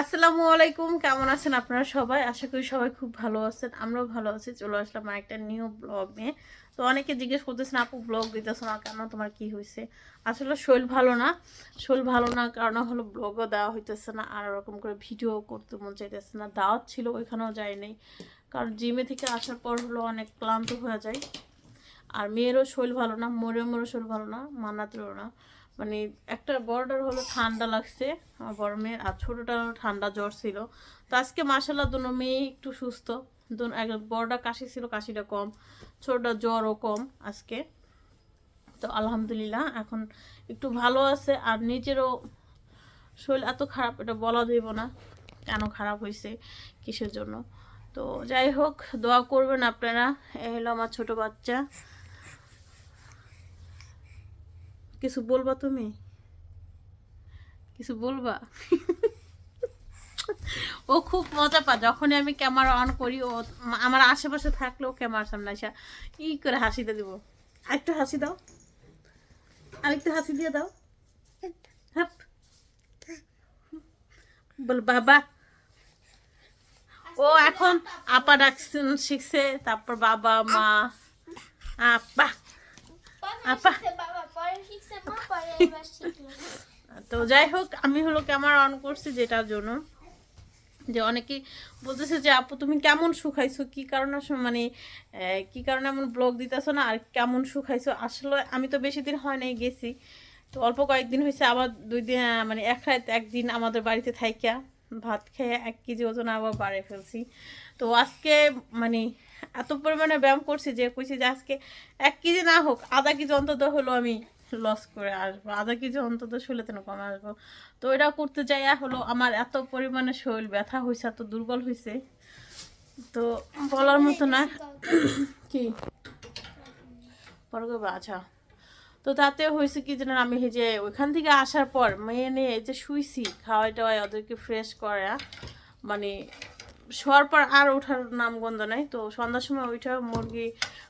আসসালামু আলাইকুম, কেমন আছেন আপনারা সবাই? আশা করি সবাই খুব ভালো আছেন, আমরাও ভালো আছি, চলে আসলাম আর একটা নিউ ব্লগ নিয়ে। তো অনেকে জিজ্ঞেস করতেছেন, আপু ব্লগ দিতেছ না কেন? তোমার কি হয়েছে? আসলে শরীর ভালো না শরীর ভালো না কারণ হলো ব্লগও দেওয়া হইতেছে না, আর ওরকম করে ভিডিও করতে মন চাইতেছে না। দাওয়াত ছিল, ওইখানেও যায়নি কারণ জিমে থেকে আসার পর হলো অনেক ক্লান্ত হয়ে যায় আর মেয়েরও শরীর ভালো না মোরেও মোরও শরীর ভালো না মানাতেরও না। মানে একটা বড়টার হলো ঠান্ডা লাগছে আমার মেয়ের, আর ছোটোটারও ঠান্ডা জ্বর ছিল। তো আজকে মাসাল্লাহ দুনো মেয়ে একটু সুস্থ। দুন এক বড়টা কাশি ছিল, কাশিটা কম, ছোটোটা জ্বরও কম আজকে। তো আলহামদুলিল্লাহ, এখন একটু ভালো আছে, আর নিজেরও শরীর এত খারাপ, এটা বলা দেব না কেন খারাপ হয়েছে কিসের জন্য। তো যাই হোক, দোয়া করবেন আপনারা, এ হলো আমার ছোট বাচ্চা। কিছু বলবা তুমি? কিছু বলবা? ও খুব মজা পায় যখনই আমি ক্যামেরা অন করি ও আমার আশেপাশে থাকলেও ক্যামেরার সামনে আসা ই করে হাসিতে দিব। আরেকটু হাসি দাও। আরেকটু হাসি দিয়ে দাও। হাপ বল বাবা। ও এখন আপা ডাকছেন শিখছে তারপর বাবা মা আপা। আপা। তো যাই হোক আমি হলো ক্যামেরা অন করছি যেটার জন্য। যে অনেকেই বলতেছে যে, আপু, তুমি কেমন শুকাইছো? কি কারণে মানে কি কারণে এমন ব্লগ দিতেছো না? আর কেমন শুকাইছো? আসলে আমি তো বেশি দিন হয় নাই গেছি। তো অল্প কয়েকদিন হয়েছে আবার দুই দিন মানে এক রাত একদিন আমাদের বাড়িতে থাইকা। ভাত খেয়ে এক কেজি ওজন আবার বাড়ে ফেলছি। তো আজকে মানে এত পরিমাণে ব্যায়াম করছি যে, কইছি যে, আজকে এক কেজি না হোক, আধা কেজি অন্তত হলো আমি লস করে আসব। আধা কেজি অন্তত শরীরে কমে আসব। তো এটা করতে যাইয়া হলো আমার এত পরিমাণে শরীর ব্যথা হয়েছে এত দুর্বল হয়েছে তো বলার মতো না। কি? পরে আচ্ছা তো তাতে হয়েছে কি যেন আমি এই যে ওইখান থেকে আসার পর মেয়ে নিয়ে এই যে শুইছি, খাওয়াই টাওয়াই ওদেরকে ফ্রেশ করা মানে শোয়ার পর আর ওঠার নাম গন্ধ নাই। তো সন্ধ্যার সময় ওইটা মুরগি,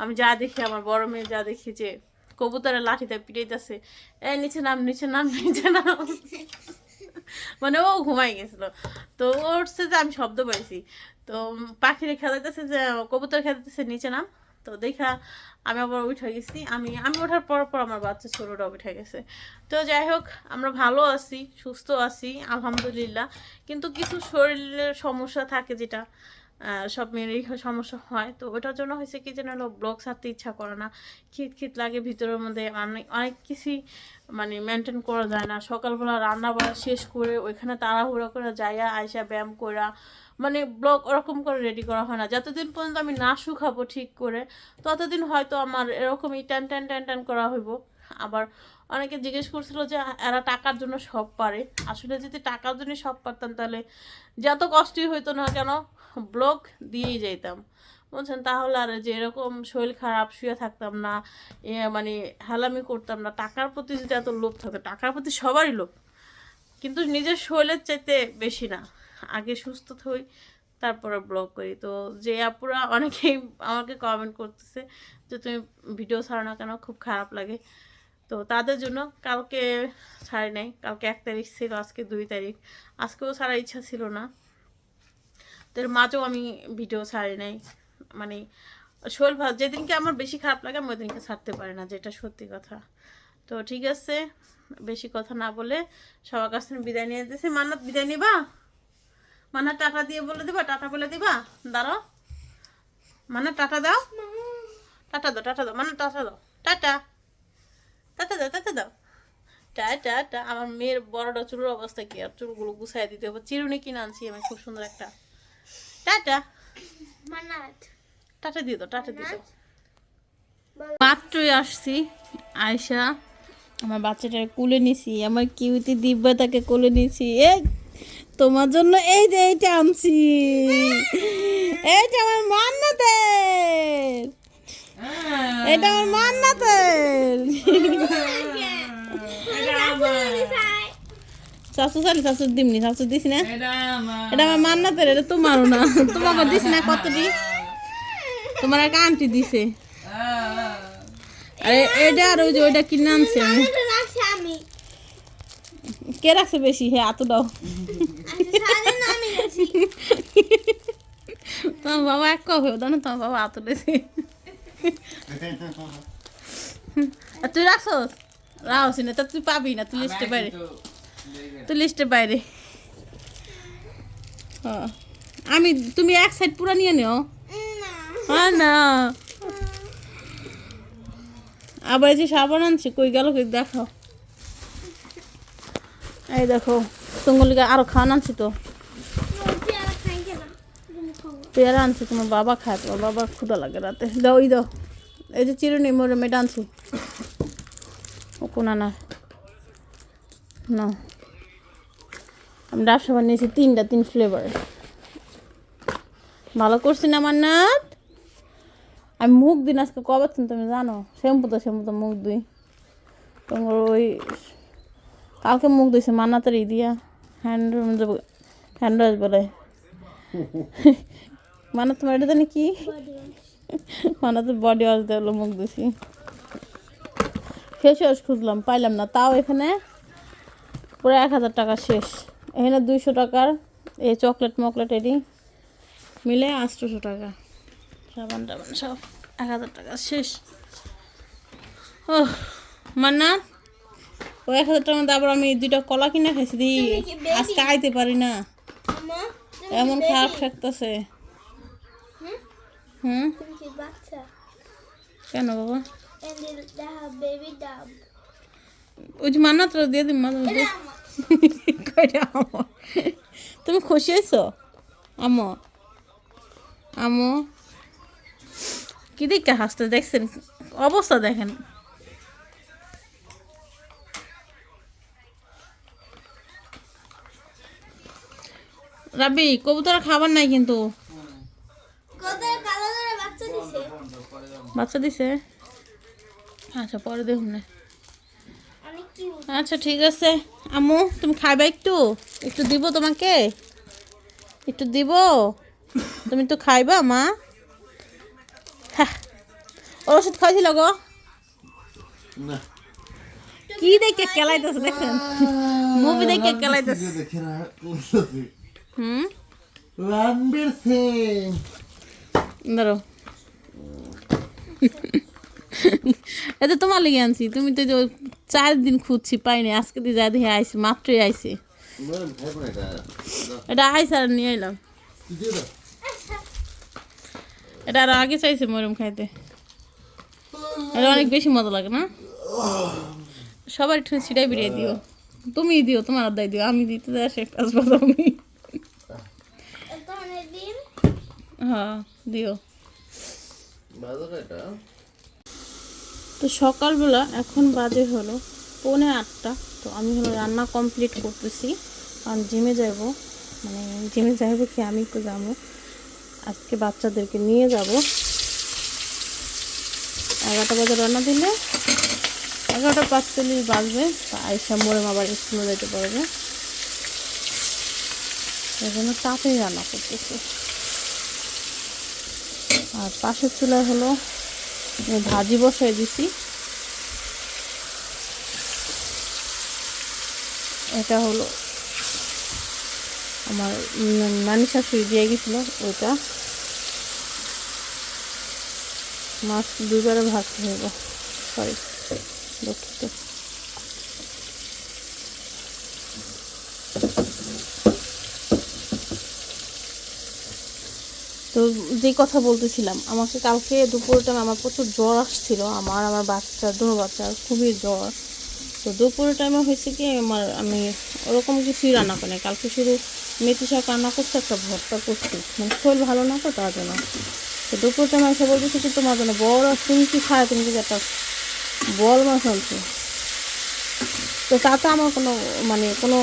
আমি যা দেখি, আমার বড় মেয়ে যা দেখি যে কবুতরের লাঠিতে পিটাইতেছে। এই নিচে নাম নিচে নাম নিচে নাম। মানে ও ঘুমাই গেছিল। তো উঠছে যে আমি শব্দ পাইছি। তো পাখিরে খেলাইতেছে যে, কবুতর খেলাইতেছে নিচে নাম। তো দেখা আমি আবার উঠে গেছি। আমি আমি ওঠার পর পর আমার বাচ্চা ছোটোটা উঠে গেছে। তো যাই হোক, আমরা ভালো আছি, সুস্থ আছি, আলহামদুলিল্লাহ। কিন্তু কিছু শরীরের সমস্যা থাকে যেটা সব মেয়েরই সমস্যা হয়। তো ওটার জন্য হয়েছে কি যেন ব্লগ ছাড়তে ইচ্ছা করে না। খিত খিত লাগে ভিতরের মধ্যে। অনেক অনেক কিছুই মানে মেনটেন করা যায় না। সকালবেলা রান্না বান্না শেষ করে ওইখানে তাড়াহুড়া করে যাইয়া আয়সা ব্যায়াম করা মানে ব্লগ ওরকম করে রেডি করা হয় না। যতদিন পর্যন্ত আমি না শুকাবো ঠিক করে, ততদিন হয়তো আমার এরকমই টান টান টান টান করা হইব। আবার অনেকে জিজ্ঞেস করছিল যে এরা টাকার জন্য সব পারে। আসলে যদি টাকার জন্য সব পারতাম তাহলে যত কষ্টই হইতো না কেন ব্লগ দিয়েই যাইতাম। বলছেন তাহলে আর যে এরকম শরীর খারাপ, শুয়ে থাকতাম না মানে হালামি করতাম না। টাকার প্রতি যদি এত লোভ থাকতো টাকার প্রতি সবারই লোভ। কিন্তু নিজের শরীরের চাইতে বেশি না। আগে সুস্থ হই তারপরে ব্লগ করি। তো যে আপুরা অনেকেই আমাকে কমেন্ট করতেছে যে, তুমি ভিডিও ছাড়ো না কেন? খুব খারাপ লাগে। তো তাদের জন্য কালকে ছাড়ি নাই। কালকে এক তারিখ ছিল, আজকে দুই তারিখ। আজকেও ছাড়ার ইচ্ছা ছিল না। তো এর মাঝেও আমি ভিডিও ছাড়ি নাই। মানে শোল ভাত, যেদিনকে আমার বেশি খারাপ লাগে, আমি ওইদিনকে ছাড়তে পারি না, যেটা সত্যি কথা। তো ঠিক আছে, বেশি কথা না বলে সবার কাছ থেকে বিদায় নিয়ে দিতেছি মান্নাত, বিদায় নিবা? মান্নাত, টাটা দিয়ে বলে দিবা? টাটা বলে দিবা? দাঁড়াও। মান্নাত, টাটা দাও? টাটা দাও টাটা দাও। মান্নাত, টাটা দাও। টাটা। টাটা দাও টাটা দাও। টাটা টা আমার মেয়ের বড়টা চুলের অবস্থা কি? আর চুলগুলো গুছাই দিতে হবে। চিরুনি কিনে আনছি আমি, খুব সুন্দর একটা। টাটা। টাটা দিয়ে দাও টাটা দিয়ে দাও। মাত্রই আসছি আয়সা আমার বাচ্চাটার কোলে নিছি আমার কিউটি দিব্যা তাকে কোলে নিছি। এ তোমার জন্য এই যে এইটা আনছি। এইটা আমার মান্নাতের। এটা আমার মান্নাতের। শাশু চালি শাশু দিমনি শাশু দিস না? এটা আমার মান্নাতের এটা তোমারও না। তোমাকে দিস না কতটি? তোমার এক আন্টি দিছে। আরে এটা আর ওই যে ওইটা কিনে আনছে আমি। কে রাখছে বেশি? হ্যাঁ এত দাও। তোমার বাবা এক কবে দাও না তোমার বাবা আতুলেছে আর তুই রাখছ রাখছি না তা তুই পাবি না তুই লিস্টে বাইরে। তুই লিস্টে বাইরে। হ্যাঁ। আমি তুমি এক সাইড পুরো নিয়ে নিও। হ্যাঁ না। আবার যে সাবান আনছি কই গেল কই দেখাও। এই দেখো তুঙ্গলিকে আরও খাওয়ান আনছি তো। পেয়ারা আনছি তোমার বাবা খায় তোমার বাবার ক্ষুদা লাগে রাতে। দাও ওই দাও। এই যে চিরুনি মোরে মেটা আনছি। ও কোনা না না আমি ডাব সাবান নিয়েছি তিনটা তিন ফ্লেভার ভালো করছি না আমার নাথ আমি মুখ দিন আজকে কবে তুমি তুমি জানো? শ্যাম্পু তো শ্যাম্পু তো মুখ দিই। তোমার ওই কালকে মুখ দিয়েছে মান্নাতের দিয়া। হ্যান্ড হ্যান্ড ওয়াশ বলে। মানে তোমার এটা জানি কি? মানে তো বডি ওয়াশ দিয়ে মুখ দিছি। ফেস ওয়াশ খুঁজলাম পাইলাম না। তাও এখানে পুরো এক হাজার টাকা শেষ। এখানে দুইশো টাকার এই চকলেট মকলেট এটি। মিলে আটশোশো টাকা। সাবান টাবান সব এক হাজার টাকা শেষ। ও মান্না ও এক হাজার টাকার মধ্যে আবার আমি দুইটা কলা কিনে খাইছি দি। আজকে আইতে পারি না। এমন খারাপ থাকতেছে। হুম? কেন বাবা? ওই যে মান্না তোর দিয়ে দিন মাঝে আমো? তুমি খুশি হয়েছো? আমো আমো কি দেখে হাসতে দেখছেন? অবস্থা দেখেন। রাবি কবুতর খাবার নাই কিন্তু। বাচ্চা দিছে? আচ্ছা পরে দেখুন না। আচ্ছা ঠিক আছে। আম্মু তুমি খাইবা একটু? একটু দিব তোমাকে? একটু দিব? তুমি তো খাইবা মা? হ্যাঁ। ওর ওষুধ খাইছিল গো? কি দেখে কেলাইতেছে দেখেন? মুভি দেখে কেলাইতেছে। হুম? রণবীর সিং। ধরো। এটা তোমার লেগে আনছি তুমি তো চার দিন খুঁজছি পাইনি। আজকে দিয়ে যা দিয়ে আইসি মাত্রই আইসি না এটা আইসি আর নিয়ে এলাম কি দিয়ে দাও এটা আর আগে চাইছে মরম খাইতে। এটা অনেক বেশি মজা লাগে না? সবার একটু ছিটাই বেরিয়ে দিও। তুমি দিও তোমার আদায় দিও। আমি দিতে দেয় সে কাজ আমি। হ্যাঁ দিও। তো সকালবেলা এখন বাজে হলো পৌনে আটটা। তো আমি হলো রান্না কমপ্লিট করতেছি। কারণ জিমে যাব মানে জিমে যাইব কি, আমি তো যাব। আজকে বাচ্চাদেরকে নিয়ে যাব। এগারোটা বাজে রান্না দিলে। এগারোটা পাঁচচল্লিশ বাজবে। আইসা মোড়ে আবার স্কুলে যেতে পারবে। এই জন্য তাড়াতাড়ি রান্না করতেছি। আর পাশের চুলায় হলো ভাজি বসাই দিছি। এটা হলো আমার নানি শাশুড়ি দিয়ে গেছিল, ওইটা। মাছ দুইবারে ভাজতে হইব সরি দুঃখিত। তো যে কথা বলতেছিলাম, আমাকে কালকে দুপুরের টাইম আমার প্রচুর জ্বর আসছিল, আমার আমার বাচ্চা, দুটো বাচ্চার খুবই জ্বর। তো দুপুরের টাইমে হয়েছে কি, আমার, আমি ওরকম কিছুই রান্না করি। কালকে শুধু মেথি শাক রান্না করছি, একটা ভর্তা করছি। মানে শরীর ভালো না তো, তার জন্য। তো দুপুর টাইমে এসে বলতেছি কি, তোমার জন্য বড় কি খায়? তুমি কি একটা বল মাছ আনছো তো তাতে আমার কোনো মানে কোনো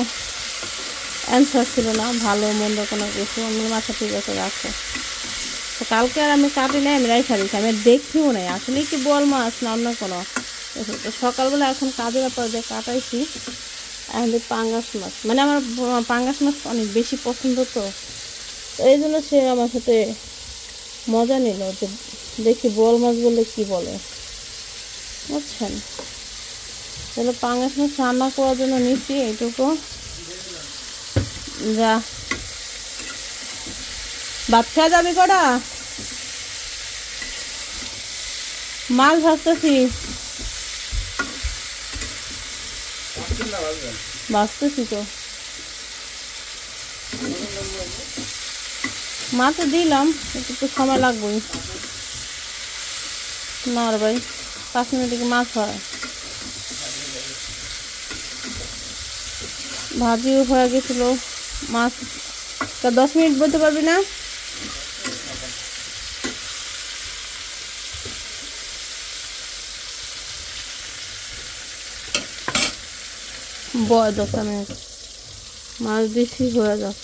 অ্যান্সার ছিল না, ভালো, মন্দ কোনো কিছু। আমি মাথা ঠিক আছে, রাখো। তো কালকে আর আমি কাটি নাই, আমি রাইখা দিচ্ছি আমি দেখিও নাই। আসলে কি বল মাছ না অন্য কোনো। সকালবেলা এখন কাজের ব্যাপার যে কাটাইছি যে পাঙ্গাস মাছ মানে আমার পাঙ্গাস মাছ অনেক বেশি পছন্দ তো। এই জন্য সে আমার সাথে মজা নিল যে দেখি বল মাছ বললে কি বলে। বুঝছেন? তাহলে পাঙ্গাস মাছ রান্না করার জন্য নিচ্ছি এইটুকু। যা। খাওয়া যাবে কটা? মাছ ভাজতেছি। ভাজতেছি তো। মাছ দিলাম, একটু সময় লাগবেই। না রে ভাই, পাঁচ মিনিটে মাছ হয়। ভাজিও হয়ে গেছিল। মাছ তা দশ মিনিট বলতে পারবি না? বয় দশ মিনিট মাছ দিছি হয়ে যাক।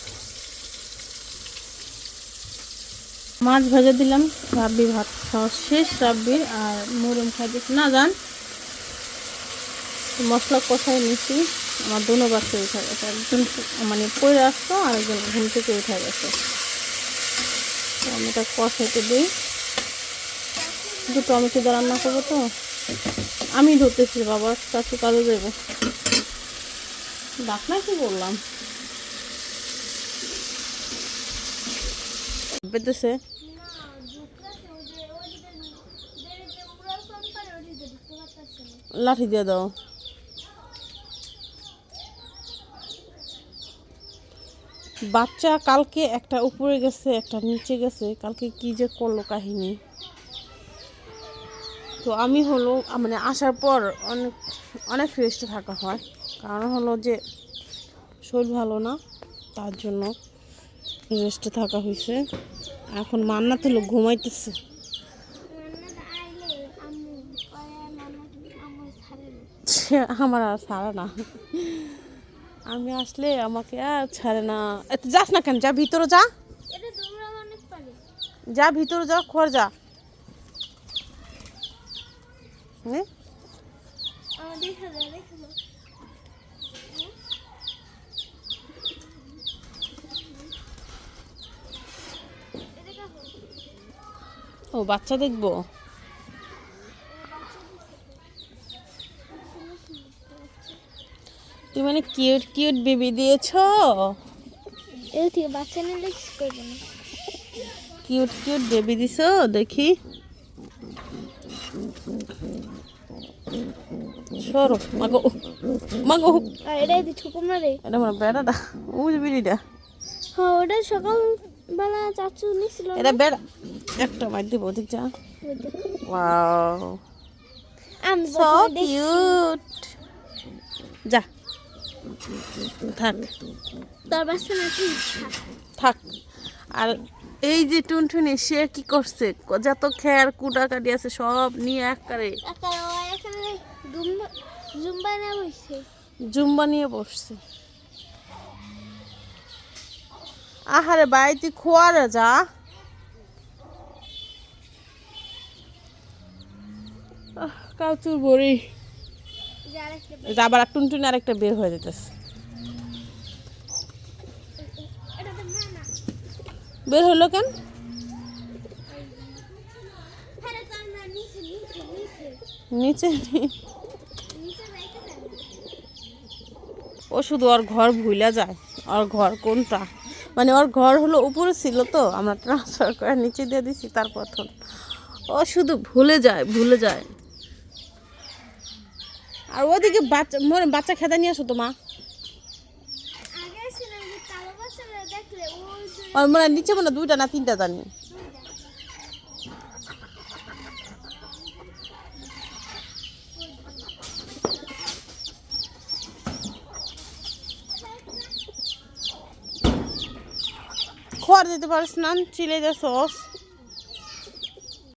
মাছ ভেজে দিলাম, রাব্বি ভাত খাওয়া শেষ রাব্বির আর মুরম খাইতেছি না যান মশলা কষাই নিছি, আমার দুনো বাচ্চা উঠে গেছে। একজন মানে পড়ে আসতো আর একজন ঘুম থেকে উঠে গেছে। আমি এটা কষাইতে দিই। দুটো টমেটো দিয়ে রান্না করব তো। আমি ধরতেছি বাবার কাছে কাজে দেবো ডাক না কি বললাম? পেতেছে। লাঠি দিয়ে দাও। বাচ্চা কালকে একটা উপরে গেছে একটা নিচে গেছে। কালকে কি যে করল কাহিনী। তো আমি হলো মানে আসার পর অনেক অনেক রেস্টে থাকা হয়। কারণ হলো যে শরীর ভালো না তার জন্য রেস্টে থাকা হয়েছে। এখন মান্না তো ঘুমাইতেছে। আমার আর ছাড়ে না। আমি আসলে আমাকে আর ছাড়ে না। যাস না কেন যা ভিতরে যা। যা ভিতরে যা খর যা। নে, ও বাচ্চা দেখব? তুমি মানে কিউট কিউট বেবি দিয়েছ? এর থেকে বাচ্চা নিলে কিছু করব না কিউট কিউট বেবি দিছো দেখি। সরো মাগো মাগো। আর এটাই দি ঠুকো মারে। এটা বেড়াটা উজ বিড়িটা হ্যাঁ ওটা সকালবেলা চাচু নিছিল। না? এটা বেড়া। একটা মার দিব ঠিক যা। সো। কিউট থাক। তোর নাকি? থাক। আর এই যে টুনটুনি সে কি করছে? যত খেয়ার কুটা কাটি আছে সব নিয়ে একা ও এখানে জুম্বা জুম্বা না বসছে জুম্বা নিয়ে বসছে। আহারে ভাই তুই খোয়ারে যা। আহ, কাউচুর বড়ি। একটা আবার আর টুনটুনি আরেকটা বের হয়ে যেতেছে। বের হলো কেন হ্যাঁ রে, তার না নিচে নিচে নিচে ও শুধু ওর ঘর ভুলা যায় ওর ঘর কোনটা? মানে ওর ঘর হলো উপরে ছিল তো আমরা ট্রান্সফার করে নিচে দিয়ে দিছি তার প্রথম ও শুধু ভুলে যায় ভুলে যায়। আর ওদিকে বাচ্চা মনে বাচ্চা খেদা নিয়ে আসো তো মা। আর মনে নিচে মনে হয় দুইটা না তিনটা জানি। খোয়ার দিতে পারিস না চিলে যা সস